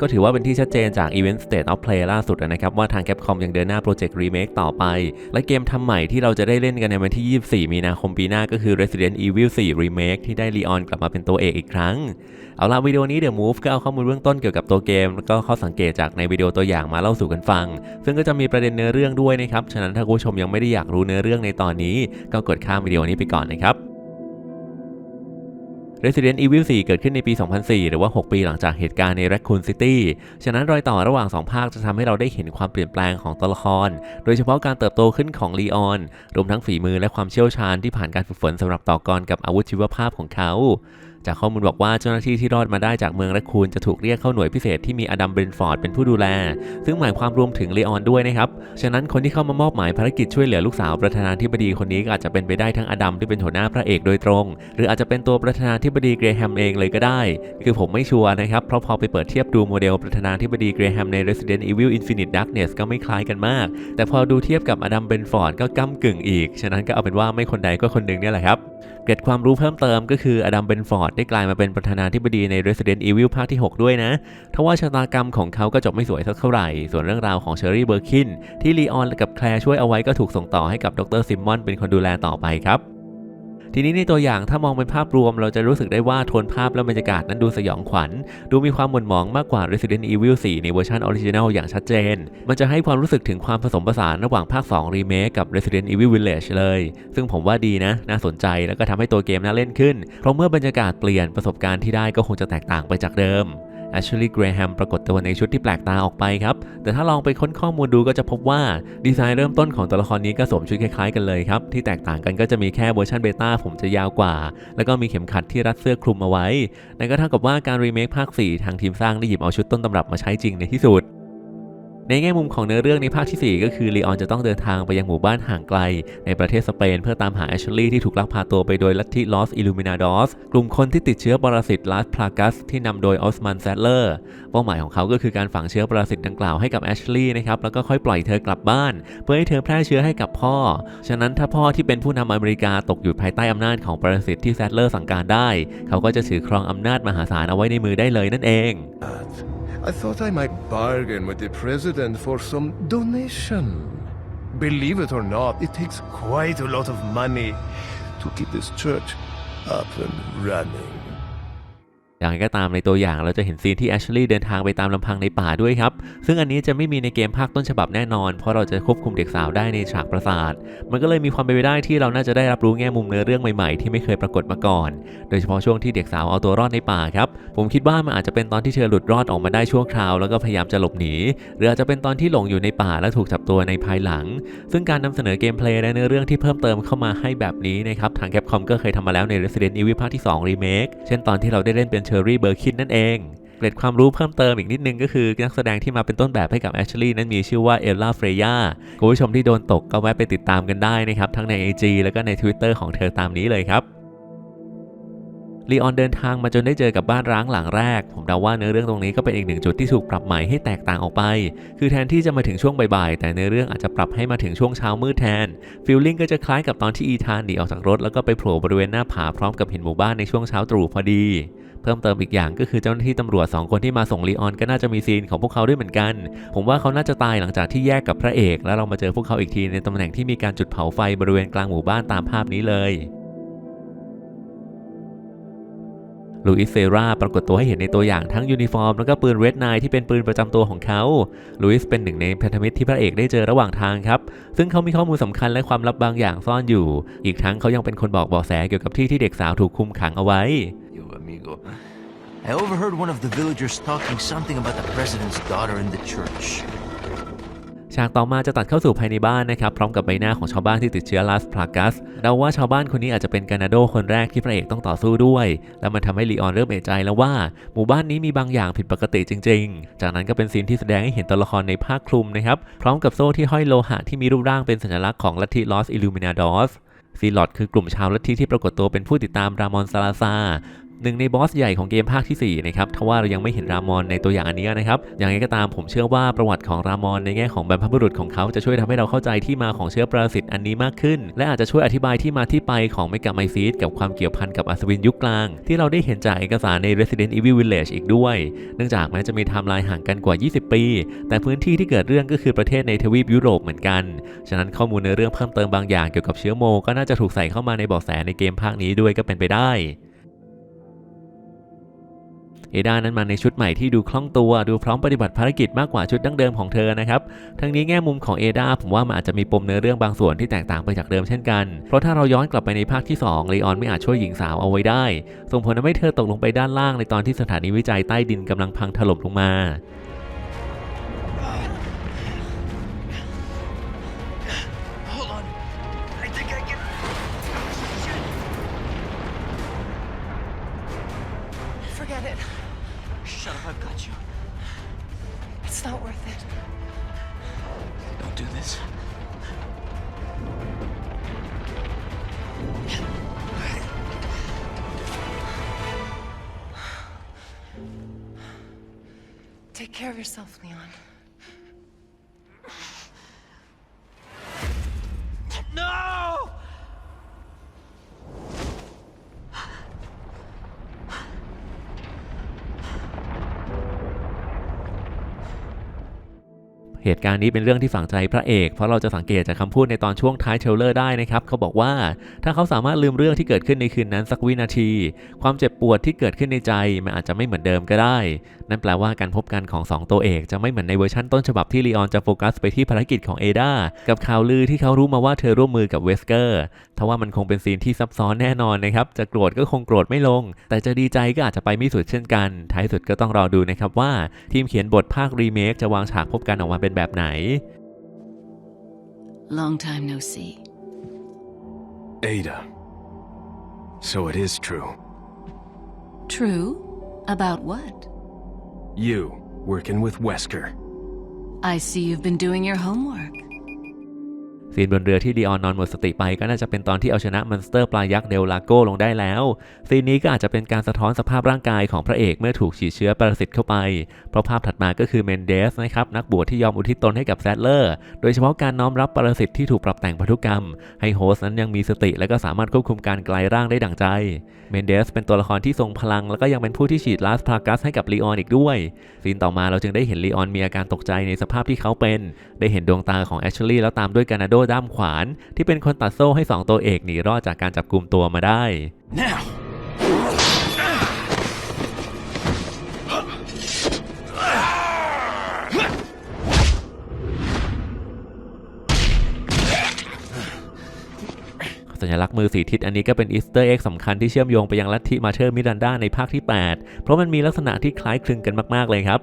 ก็ถือว่าเป็นที่ชัดเจนจาก Event State of Play ล่าสุดนะครับ ว่าทาง Capcom ยังเดินหน้าโปรเจกต์รีเมคต่อไป และเกมทำใหม่ที่เราจะได้เล่นกันในวันที่ 24 มีนาคมปีหน้าก็คือ Resident Evil 4 Remake ที่ได้ลีออนกลับมาเป็นตัวเอกอีกครั้ง เอาละวิดีโอนี้เดี๋ยว Move ก็เอาข้อมูลเบื้องต้นเกี่ยวกับตัวเกม แล้วก็ข้อสังเกตจากในวิดีโอตัวอย่างมาเล่าสู่กันฟัง ซึ่งก็จะมีประเด็นเนื้อเรื่องด้วยนะครับฉะนั้นถ้าคุณผู้ชมยังไม่ได้อยากรู้เนื้อเรื่องในตอนนี้ ก็กดข้ามวิดีโอนี้ไปก่อนนะครับ Resident Evil 4 เกิดขึ้นในปี 2004 หรือว่า 6 ปีหลังจากเหตุการณ์ใน Raccoon City ฉะนั้นรอยต่อระหว่าง 2 ภาคจะทำให้เราได้เห็นความเปลี่ยนแปลงของตัวละคร โดยเฉพาะการเติบโตขึ้นของลีออน รวมทั้งฝีมือและความเชี่ยวชาญที่ผ่านการฝึกฝนสำหรับต่อกรกับอาวุธชีวภาพของเขา จากข้อมูลบอกว่าเจ้าหน้าที่ที่รอดมาได้จากเมืองแรคคูนจะถูกเรียกเข้าหน่วยพิเศษที่มีอดัมเบรนฟอร์ดเป็นผู้ดูแล ซึ่งหมายความรวมถึงเลออนด้วยนะครับ ฉะนั้นคนที่เข้ามามอบหมายภารกิจช่วยเหลือลูกสาวประธานาธิบดีคนนี้ก็อาจจะเป็นไปได้ทั้งอดัมที่เป็นหัวหน้าพระเอกโดยตรง หรืออาจจะเป็นตัวประธานาธิบดีเกรแฮมเองเลยก็ได้ คือผมไม่ชัวร์นะครับ เพราะพอไปเปิดเทียบดูโมเดลประธานาธิบดีเกรแฮมใน Resident Evil Infinite Darkness ก็ไม่คล้ายกันมาก แต่พอดูเทียบกับอดัมเบนฟอร์ดก็ก้ากึ่งอีก ฉะนั้นก็เอาเป็นว่าไม่คนใดก็คนหนึ่งเนี่ยแหละครับ เกร็ดความรู้เพิ่มเติมก็คืออดัมเบนฟอร์ดได้กลายมาเป็นประธานาธิบดีใน Resident Evil ภาคที่ 6 ด้วยนะ ทว่าชะตากรรมของเขาก็จบไม่สวยสักเท่าไหร่ ส่วนเรื่องราวของเชอรี่เบอร์คินที่ลีออนกับแคลร์ช่วยเอาไว้ก็ถูกส่งต่อให้กับดรซิมมอนเป็นคนดูแลต่อไปครับ ทีนี้ในตัวอย่างถ้ามองเป็นภาพรวม เราจะรู้สึกได้ว่าโทนภาพและบรรยากาศนั้นดูสยองขวัญ ดูมีความหม่นหมองมากกว่า Resident Evil 4 ในเวอร์ชันออริจินัลอย่างชัดเจน มันจะให้ความรู้สึกถึงความผสมผสานระหว่างภาค 2 รีเมคกับ Resident Evil Village เลย ซึ่งผมว่าดีนะ น่าสนใจแล้วก็ทำให้ตัวเกมน่าเล่นขึ้น เพราะเมื่อบรรยากาศเปลี่ยนประสบการณ์ที่ได้ก็คงจะแตกต่างไปจากเดิม แอชลีย์เกรแฮมปรากฏตัวในชุดที่แปลกตาออกไปครับ แต่ถ้าลองไปค้นข้อมูลดูก็จะพบว่า ดีไซน์เริ่มต้นของตัวละครนี้ก็สวมชุดคล้ายๆกันเลยครับ ที่แตกต่างกันก็จะมีแค่เวอร์ชันเบต้าผมจะยาวกว่า แล้วก็มีเข็มขัดที่รัดเสื้อคลุมเอาไว้นั่นก็เท่ากับว่าการรีเมคภาค 4 ทางทีมสร้างได้หยิบเอาชุดต้นตำรับมาใช้จริงในที่สุด ในแง่มุมของเนื้อเรื่องในภาคที่ 4 ก็คือลีออนจะต้องเดินทางไปยังหมู่บ้านห่างไกล ในประเทศสเปน เพื่อตามหาแอชลีย์ที่ถูกลักพาตัวไปโดยลัทธิลอสอิลูมินาดอสกลุ่มคนที่ติดเชื้อปรสิตลาสพลากัสที่นำโดยออสมันแซดเลอร์เป้าหมายของเขาก็คือการฝังเชื้อปรสิตดังกล่าวให้กับแอชลีย์นะครับแล้วก็ค่อยปล่อยเธอกลับบ้าน เพื่อให้เธอแพร่เชื้อให้กับพ่อ ฉะนั้นถ้าพ่อที่เป็นผู้นำอเมริกาตกอยู่ภายใต้อำนาจของปรสิตที่แซดเลอร์สั่งการได้ เขาก็จะถือครองอำนาจมหาศาลเอาไว้ในมือได้เลยนั่นเอง I thought I might bargain with the president for some donation. Believe it or not, it takes quite a lot of money to keep this church up and running. อย่างไรก็ตามในตัวอย่างเราจะเห็นซีนที่แอชลีย์เดินทางไปตามลำพังในป่าด้วยครับ ซึ่งอันนี้จะไม่มีในเกมภาคต้นฉบับแน่นอน เพราะเราจะควบคุมเด็กสาวได้ในฉากประสาท มันก็เลยมีความเป็นไปได้ที่เราน่าจะได้รับรู้แง่มุมเนื้อเรื่องใหม่ๆ ที่ไม่เคยปรากฏมาก่อน โดยเฉพาะช่วงที่เด็กสาวเอาตัวรอดในป่าครับ ผมคิดว่ามันอาจจะเป็นตอนที่เธอหลุดรอดออกมาได้ชั่วคราวแล้วก็พยายามจะหลบหนี หรืออาจจะเป็นตอนที่หลงอยู่ในป่าและถูกจับตัวในภายหลัง ซึ่งการนำเสนอเกมเพลย์และเนื้อเรื่องที่เพิ่มเติมเข้ามาให้แบบนี้นะครับทาง Capcom ก็เคยทำมาแล้วใน Resident Evil ภาคที่2 Remake เช่นตอนที่เราได้เล่นเป็นเชอร์รี่เบอร์คินนั่นเองเกร็ดความรู้เพิ่มเติมอีกนิดนึงก็คือนักแสดงที่มาเป็นต้นแบบให้กับแอชลีย์นั้นมีชื่อว่าเอลล่าเฟรย่าคุณผู้ชมที่โดนตกก็แวะไปติดตามกันได้นะครับทั้งใน IG แล้วก็ใน Twitter ของเธอตามนี้เลยครับลีออนเดินทางมาจนได้เจอกับบ้านร้างหลังแรก ผมเดาว่าเนื้อเรื่องตรงนี้ก็เป็นอีกหนึ่งจุดที่ถูกปรับใหม่ให้แตกต่างออกไป คือแทนที่จะมาถึงช่วงบ่ายๆ แต่เนื้อเรื่องอาจจะปรับให้มาถึงช่วงเช้ามืดแทนฟีลลิ่งก็จะคล้ายกับตอนที่อีธานหนีออกจากรถแล้วก็ไปโผล่บริเวณหน้าผาพร้อมกับเห็นหมู่บ้านในช่วงเช้าตรู่พอดี พิ่มเติมอีกอย่างก็คือเจ้าหน้าที่ตำรวจ 2 คนที่มาส่งลีออนก็น่าจะมีซีนของพวกเขาด้วยเหมือนกัน ผมว่าเขาน่าจะตายหลังจากที่แยกกับพระเอก แล้วเรามาเจอพวกเขาอีกทีในตำแหน่งที่มีการจุดเผาไฟบริเวณกลางหมู่บ้านตามภาพนี้เลยลูอิสเซราปรากฏตัวให้เห็นในตัวอย่างทั้งยูนิฟอร์มแล้วก็ปืนเรดไนที่เป็นปืนประจำตัวของเขาลูอิสเป็นหนึ่งในพันธมิตรที่พระเอกได้เจอระหว่างทางครับ ซึ่งเขามีข้อมูลสำคัญและความลับบางอย่างซ่อนอยู่ อีกทั้งเขายังเป็นคนบอกเบาะแสเกี่ยวกับที่ที่เด็กสาวถูกคุมขังเอาไว้ amigo. I overheard one of the villagers talking something about the president's daughter in the church. ฉากต่อมาจะตัดเข้าสู่ภายในบ้านนะครับ พร้อมกับใบหน้าของชาวบ้านที่ติดเชื้อลาสพลากัสเดาว่าชาวบ้านคนนี้อาจจะเป็นกานาโดคนแรกที่พระเอกต้องต่อสู้ด้วย แล้วมันทำให้ลีออนเริ่มเอะใจแล้วว่า หมู่บ้านนี้มีบางอย่างผิดปกติจริง ๆ จากนั้นก็เป็นซีนที่แสดงให้เห็นตัวละครในผ้าคลุมนะครับ พร้อมกับโซ่ที่ห้อยโลหะที่มีรูปร่างเป็นสัญลักษณ์ของลัทธิลอสอิลูมินาดอสซีลอดคือกลุ่มชาวลัทธิที่ปรากฏตัวเป็นผู้ติดตามรามอนซาลาซา หนึ่งในบอสใหญ่ของเกมภาคที่4นะครับทว่าเรายังไม่เห็นรามอนในตัวอย่างอันนี้นะครับอย่างไรก็ตามผมเชื่อว่าประวัติของรามอนในแง่ของบรรพบุรุษของเขาจะช่วยทำให้เราเข้าใจที่มาของเชื้อปรสิตอันนี้มากขึ้น และอาจจะช่วยอธิบายที่มาที่ไปของเมกาไมซีดกับความเกี่ยวพันกับอัศวินยุคกลาง ที่เราได้เห็นจากเอกสารใน Resident Evil Village อีกด้วย เนื่องจากแม้จะมีไทม์ไลน์ห่างกันกว่า 20 ปี แต่พื้นที่ที่เกิดเรื่องก็คือประเทศในทวีปยุโรปเหมือนกัน ฉะนั้นข้อมูลในเรื่องเพิ่มเติมบางอย่างเกี่ยวกับเชื้อโมก็น่าจะถูกใส่เข้ามาในบาะแสในเกมภาคนี้ด้วยก็เป็นไปได้ เอดานั้นมาในชุดใหม่ที่ดูคล่องตัว ดูพร้อมปฏิบัติภารกิจมากกว่าชุดดั้งเดิมของเธอนะครับ ทั้งนี้แง่มุมของเอดาผมว่ามันอาจจะมีปมเนื้อเรื่องบางส่วนที่แตกต่างไปจากเดิมเช่นกัน เพราะถ้าเราย้อนกลับไปในภาคที่2ลีออนไม่อาจช่วยหญิงสาวเอาไว้ได้ ส่งผลทำให้เธอตกลงไปด้านล่างในตอนที่สถานีวิจัยใต้ดินกำลังพังถล่มลงมา Shut up, I've got you. It's not worth it. Don't do this. Take care of yourself, Leon. เหตุการณ์นี้เป็นเรื่องที่ฝังใจพระเอก เพราะเราจะสังเกตจากคำพูดในตอนช่วงท้ายเทรลเลอร์ได้นะครับ เขาบอกว่าถ้าเขาสามารถลืมเรื่องที่เกิดขึ้นในคืนนั้นสักวินาที ความเจ็บปวดที่เกิดขึ้นในใจมันอาจจะไม่เหมือนเดิมก็ได้ นั่นแปลว่าการพบกันของ 2 ตัวเอกจะไม่เหมือนในเวอร์ชันต้นฉบับที่ลีออนจะโฟกัสไปที่ภารกิจของเอดากับข่าวลือที่เขารู้มาว่าเธอร่วมมือกับเวสเกอร์ทว่ามันคงเป็นซีนที่ซับซ้อนแน่นอนนะครับจะโกรธก็คงโกรธไม่ลง แต่จะดีใจก็อาจจะไปไม่สุดเช่นกัน ท้ายสุดก็ต้องรอดูนะครับว่าทีมเขียนบทภาครีเมคจะวางฉากพบกันออกมาเป็นแบบไหน Long time no see. Ada. So it is true. True? About what? You, working with Wesker. I see you've been doing your homework. ซีนบนเรือที่ดีออนนอนหมดสติไปก็น่าจะเป็นตอนที่เอาชนะมอนสเตอร์ปลายักษ์เดลลาโกลงได้แล้ว ซีนนี้ก็อาจจะเป็นการสะท้อนสภาพร่างกายของพระเอกเมื่อถูกฉีดเชื้อปรสิตเข้าไป เพราะภาพถัดมาก็คือเมนเดสนะครับนักบวชที่ยอมอุทิศตนให้กับแซดเลอร์ โดยเฉพาะการน้อมรับปรสิตที่ถูกปรับแต่งพันธุกรรม ให้โฮสต์นั้นยังมีสติ และก็สามารถควบคุมการกลายร่างได้ดั่งใจ เมนเดสเป็นตัวละครที่ทรงพลัง แล้วก็ยังเป็นผู้ที่ฉีดลาสพากัสให้กับลีออนอีกด้วย ซีนต่อมาเราจึงได้เห็นลีออนมีอาการตกใจในสภาพที่เขาเป็น ได้เห็นดวงตาของแอชลีย์แล้วตามด้วยกานาโดด้ามขวาน ที่เป็นคนตัดโซ่ให้สองตัวเอกหนีรอดจากการจับกลุ่มตัวมาได้ Now! สัญลักษณ์มือสีทิศอันนี้ก็เป็นอีสเตอร์เอ็กสำคัญที่เชื่อมโยงไปยังลัทธิมาเธอร์มิรันดาในภาคที่ 8 เพราะมันมีลักษณะที่คล้ายคลึงกันมาก ๆ เลยครับ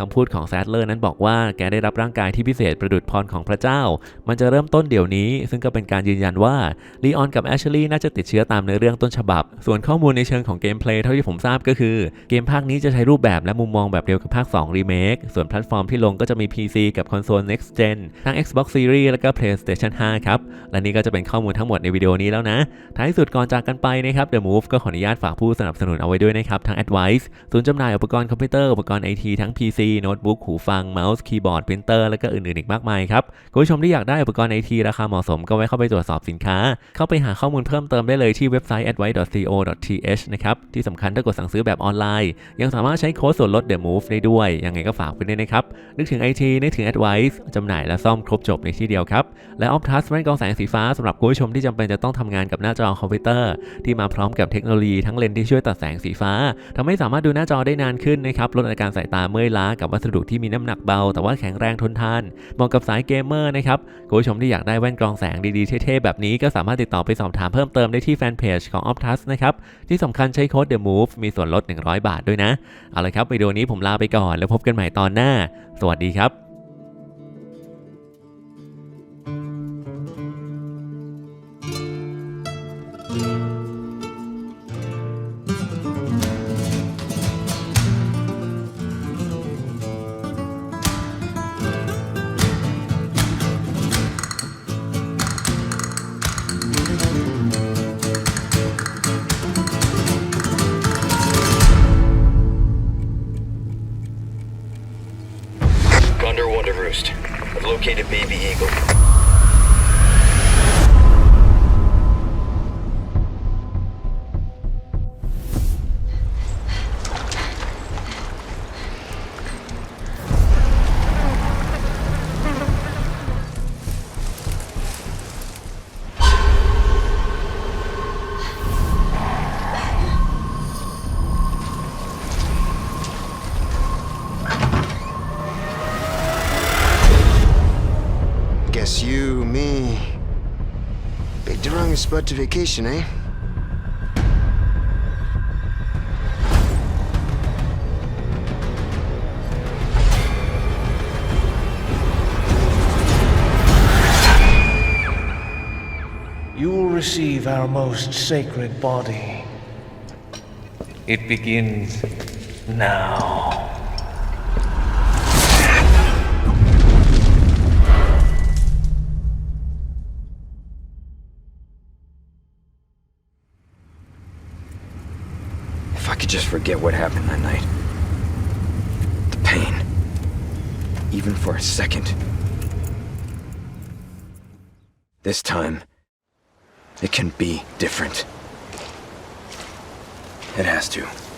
คำพูดของแซดเลอร์นั้นบอกว่าแกได้รับร่างกายที่พิเศษประดุจพรของพระเจ้า มันจะเริ่มต้นเดี๋ยวนี้ ซึ่งก็เป็นการยืนยันว่าลีออนกับแอชลีย์น่าจะติดเชื้อตามเนื้อเรื่องต้นฉบับ ส่วนข้อมูลในเชิงของเกมเพลย์เท่าที่ผมทราบก็คือ เกมภาคนี้จะใช้รูปแบบและมุมมองแบบเดียวกับภาค 2 รีเมค ส่วนแพลตฟอร์มที่ลงก็จะมี PC กับคอนโซล Next Gen ทั้ง Xbox Series และก็ PlayStation 5 ครับ และนี่ก็จะเป็นข้อมูลทั้งหมดในวิดีโอนี้แล้วนะ ท้ายสุดก่อนจากกันไปนะครับ The Move ก็ขออนุญาตฝากผู้สนับสนุนเอาไว้ด้วยนะครับทั้ง Advice ศูนย์จำหน่ายอุปกรณ์คอมพิวเตอร์อุปกรณ์ไอทีทั้ง PC โน้ตบุ๊กหูฟังเมาส์คีย์บอร์ดปรินเตอร์และก็อื่นๆอีกมากมายครับคุณผู้ชมที่อยากได้อุปกรณ์ไอทีราคาเหมาะสมก็ไว้เข้าไปตรวจสอบสินค้า เข้าไปหาข้อมูลเพิ่มเติมได้เลยที่เว็บไซต์ advice.co.th นะครับที่สำคัญถ้ากดสั่งซื้อแบบออนไลน์ ยังสามารถใช้โค้ดส่วนลด The Move ได้ด้วย ยังไงก็ฝากไปด้วยนะครับนึกถึง IT นึกถึง Advice จำหน่ายและซ่อมครบจบในที่เดียวครับและ Optus แว่นกองแสงสีฟ้าสำหรับคุณผู้ชมที่จำเป็นจะต้องทำงานกับหน้าจอคอมพิวเตอร์ที่มาพร้อมกับเทคโนโลยีทั้งเลนที่ช่วยตัดแสงสีฟ้าทำให้สามารถดูหน้าจอได้นานขึ้นนะครับลดอาการสายตาเมื่อยล้ากับวัสดุที่มีน้ำหนักเบา แต่ว่าแข็งแรงทนทานเหมาะกับสายเกมเมอร์นะครับคุณผู้ชมที่อยากได้แว่นกรองแสงดีๆเท่ๆแบบนี้ก็สามารถติดต่อไปสอบถามเพิ่มเติมได้ที่แฟนเพจของ Optus นะครับที่สำคัญใช้โค้ด The Move มีส่วนลด 100 บาทด้วยนะเอาละครับวิดีโอนี้ผมลาไปก่อนแล้วพบกันใหม่ตอนหน้า สวัสดีครับ located me Guess you, me. Picked the wrong spot to vacation, eh? You will receive our most sacred body. It begins now. Just forget what happened that night. The pain. Even for a second. This time, it can be different. It has to.